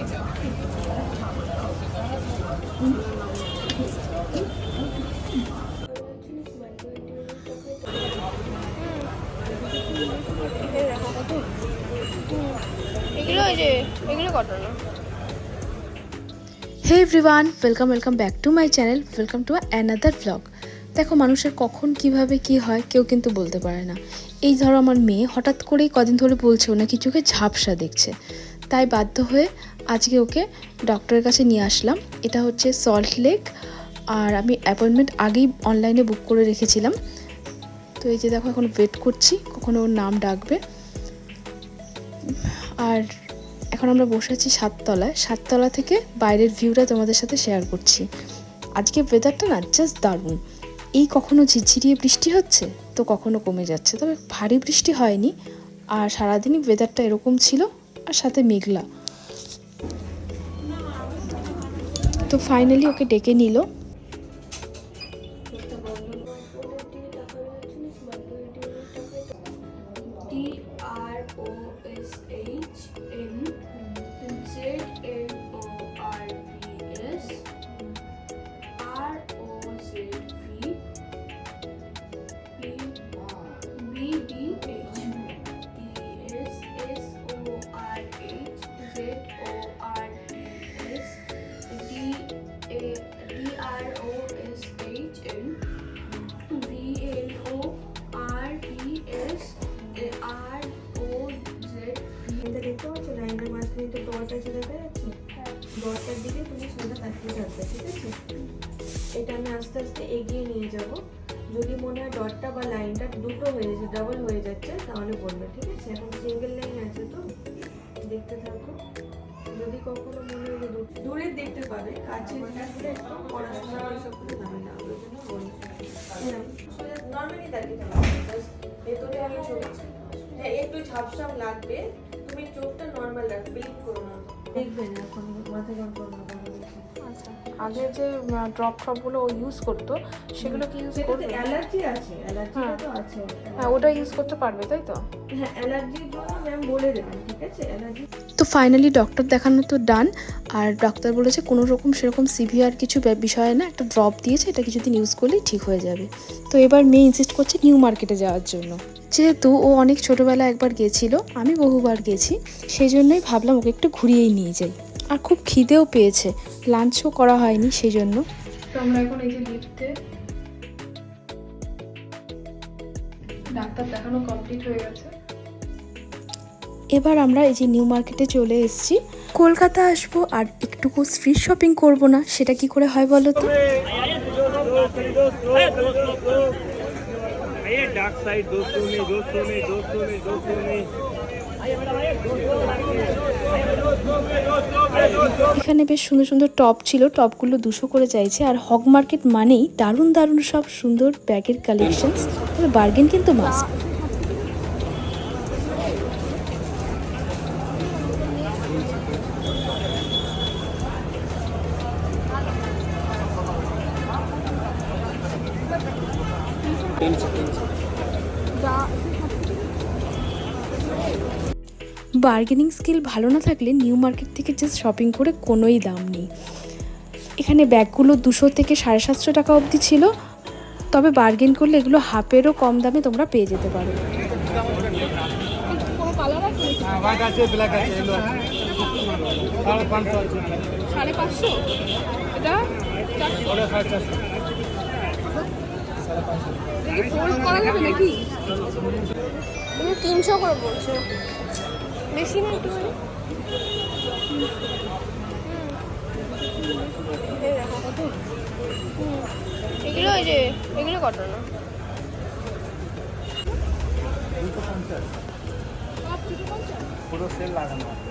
এগুলো ওই hey everyone welcome welcome back to my channel welcome to another blog দেখো, মানুষের কখন, কীভাবে, কি হয়, কেউ কিন্তু বলতে পারে না। এই ধরো আমার মেয়ে, হঠাৎ করেই কদিন ধরে বলছে ও নাকি চোখে ঝাপসা দেখছে। তাই বাধ্য হয়ে আজকে ওকে ডক্টরের কাছে নিয়ে আসলাম। এটা হচ্ছে সল্ট লেক আর আমি অ্যাপয়েন্টমেন্ট আগেই অনলাইনে বুক করে রেখেছিলাম। তো এই যে দেখো, এখন ওয়েট করছি, কখনো ওর নাম ডাকবে। আর এখন আমরা বসে আছি সাততলায়। সাততলা থেকে বাইরের ভিউটা তোমাদের সাথে শেয়ার করছি। আজকে ওয়েদারটা না জাস্ট দারুণ। এই কখনো ঝিরঝিরিয়ে বৃষ্টি হচ্ছে? তো কখনো কমে যাচ্ছে। তবে ভারী বৃষ্টি হয়নি। আর সারাদিনই ওয়েদারটা এরকম ছিল, আর সাথে মেঘলা। তো ফাইনালি ওকে ডেকে নিল। দেখতে পাচ্ছ লাইনের মাঝখানে তো ডট আছে দেখা যাচ্ছে ডটটার দিকে তুমি সোজা তাকিয়ে থাকবে ঠিক আছে? এটা আমি আস্তে আস্তে এগিয়ে নিয়ে যাব। যদি মনে হয় ডটটা বা লাইনটা দুটো হয়ে যাচ্ছে ডাবল হয়ে যাচ্ছে, তাহলে বলবে, ঠিক আছে? এখন সিঙ্গেল লাইন আছে তো, দেখতে থাকো। যদি কখনো মনে হয় দূরে দেখতে পাবে, কাছে জিনিসগুলো একটু পড়াশোনা এসব করে যাবে না ওই জন্য বলব নর্মালি থাকবে ভেতরে আমি ছবি হ্যাঁ একটু ঝাপসাপ লাগবে চোখটা নর্মাল রাখবে ব্লিঙ্ক করো না। দেখবে এখন মাথা যন্ত্রণা আগে যে ড্রপ ট্রপগুলো ও ইউজ করতো সেগুলো কি ইউজ করবে? অ্যালার্জি আছে হ্যাঁ। তো আছে। হ্যাঁ ওটা ইউজ করতে পারবে তাই তো? হ্যাঁ অ্যালার্জির জন্য ম্যাম বলে দেবেন ঠিক আছে? অ্যালার্জি তো ফাইনালি ডক্টর দেখানো তো ডান আর ডাক্তার বলেছে কোনো রকম সেরকম সিভিয়ার কিছু বিষয় না একটা ড্রপ দিয়েছে এটা কিছুদিন ইউজ করলেই ঠিক হয়ে যাবে। তো এবার মেয়ে ইনসিস্ট করছে নিউ মার্কেটে যাওয়ার জন্য। যেহেতু ও অনেক ছোটোবেলা একবার গেছিল আমি বহুবার গেছি সেই জন্যই ভাবলাম ওকে একটু ঘুরিয়েই নিয়ে যাই আর খুব খিদেও পেয়েছে লাঞ্চও করা হয়নি সেই জন্য তো আমরা এখন এই যে লিফটে ডাক্তার দেখানো কমপ্লিট হয়ে গেছে এবার আমরা এই যে নিউ মার্কেটে চলে এসেছি কলকাতা আসব আর একটুকু স্ট্রিট শপিং করব না সেটা কি করে হয় বলো তো ডাক সাইড দোস্তো নেই দোস্তো নেই দোস্তো নেই দোস্তো নেই। এখানে বেশ সুন্দর সুন্দর টপ ছিল, টপগুলো দুশো করে চাইছে। আর হক মার্কেট মানেই দারুণ দারুণ সব সুন্দর ব্যাগের কালেকশনস তবে বার্গেন কিন্তু must Thank you. Bargaining skill ভালো না থাকলে নিউ মার্কেট থেকে জাস্ট শপিং করে কোনোই দাম নেই। এখানে ব্যাগগুলো দুশো থেকে সাড়ে সাতশো টাকা অবধি ছিল। তবে বার্গেন করলে এগুলো হাফেরও কম দামে তোমরা পেয়ে যেতে পারো। মানে তিনশো করে বলছো? বেশি না একটু এগুলো ওই যে এগুলো কত পুরো সেল লাগানো আছে।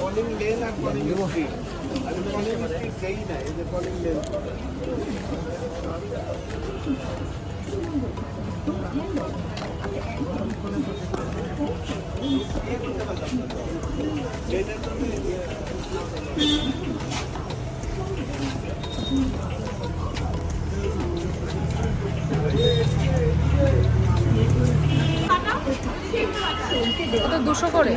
কলিং লেন আর কলিং স্পিড আর কলিং স্পিড সেই না এই যে কলিং লেন ওটা দুশো করে।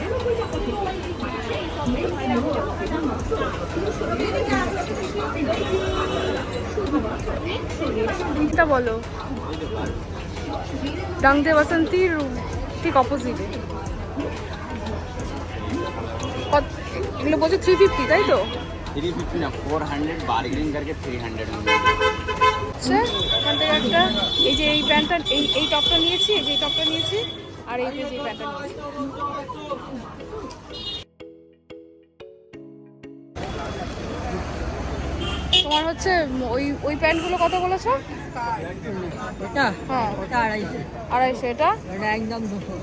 এটা বলো। ডাংদে বাসন্তীর ঠিক অপোজিটে কত এগুলো বলছে থ্রি ফিফটি তাই তো? থ্রি ফিফটি না ফোর হান্ড্রেড বার্গেনিং করকে থ্রি হান্ড্রেড আচ্ছা এখান থেকে একটা এই যে এই প্যান্টটা এই এই টপটা নিয়েছি এই যে এই টপটা নিয়েছি। আর এই যে প্যান্টটা তোমার হচ্ছে ওই ওই প্যান্টগুলো কত বলেছ? এটা হ্যাঁ। আড়াইশো। আড়াইশো এটা? একদম দুশো।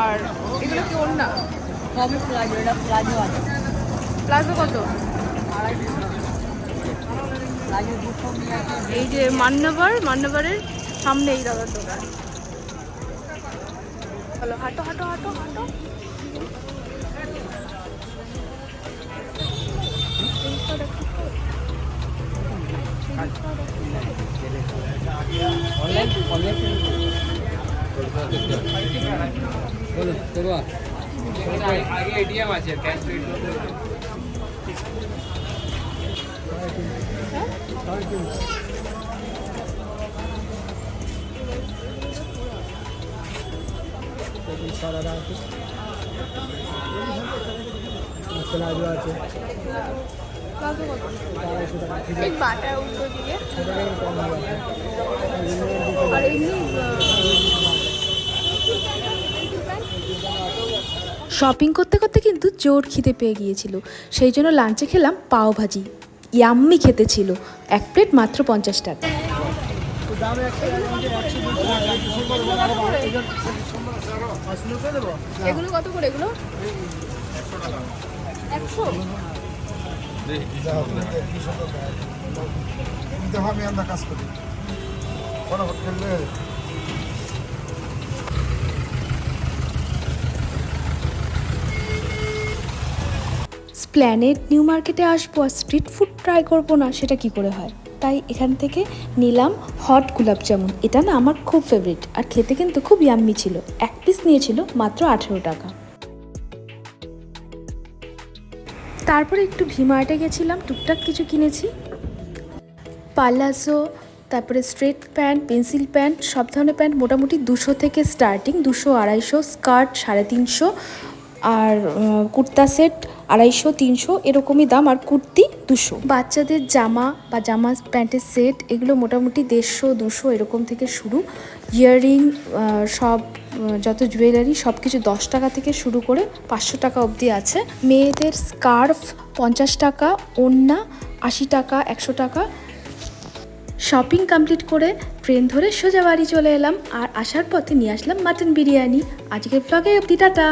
আর এগুলো কি ওর না সবই প্লাজো এটা প্লাজো আছে। প্লাজো কত? এই যে মান্যবর মান্যবরের সামনে এই দাদার দোকান। হলো হাঁটো হাঁটো হাঁটো হাঁটো। প্লাজো আছে ঠিক বাটার আর এমনি শপিং করতে করতে কিন্তু জোর খিদে পেয়ে গিয়েছিল। সেই জন্য লাঞ্চে খেলাম পাও ভাজি ইয়াম্মি খেতে ছিল। এক প্লেট মাত্র পঞ্চাশ টাকা। স্প্ল্যানেড নিউ মার্কেটে আসব আর স্ট্রিট ফুড ট্রাই করব না সেটা কি করে হয়? তাই এখান থেকে নিলাম হট গোলাপ জামুন এটা না আমার খুব ফেভারিট আর খেতে কিন্তু খুব ইয়াম্মি ছিল। এক পিস নিয়েছিল মাত্র আঠেরো টাকা। তারপরে একটু ভিমার্টে গেছিলাম, টুকটাক কিছু কিনেছি। পালাজো, তারপরে স্ট্রেট প্যান্ট পেন্সিল প্যান্ট সব ধরনের প্যান্ট মোটামুটি দুশো থেকে স্টার্টিং দুশো আড়াইশো স্কার্ট সাড়ে তিনশো, আর কুর্তা সেট আড়াইশো, তিনশো এরকমই দাম আর কুর্তি দুশো। বাচ্চাদের জামা বা জামা প্যান্টের সেট এগুলো মোটামুটি দেড়শো, দুশো এরকম থেকে শুরু। ইয়াররিং সব যত জুয়েলারি সব কিছু দশ টাকা থেকে শুরু করে পাঁচশো টাকা অবধি আছে। মেয়েদের স্কার্ফ পঞ্চাশ টাকা, ওড়না আশি টাকা, একশো টাকা। শপিং কমপ্লিট করে ট্রেন ধরে সোজা বাড়ি চলে এলাম আর আসার পথে নিয়ে আসলাম মাটন বিরিয়ানি। আজকের ব্লগে অব্দি টাটা।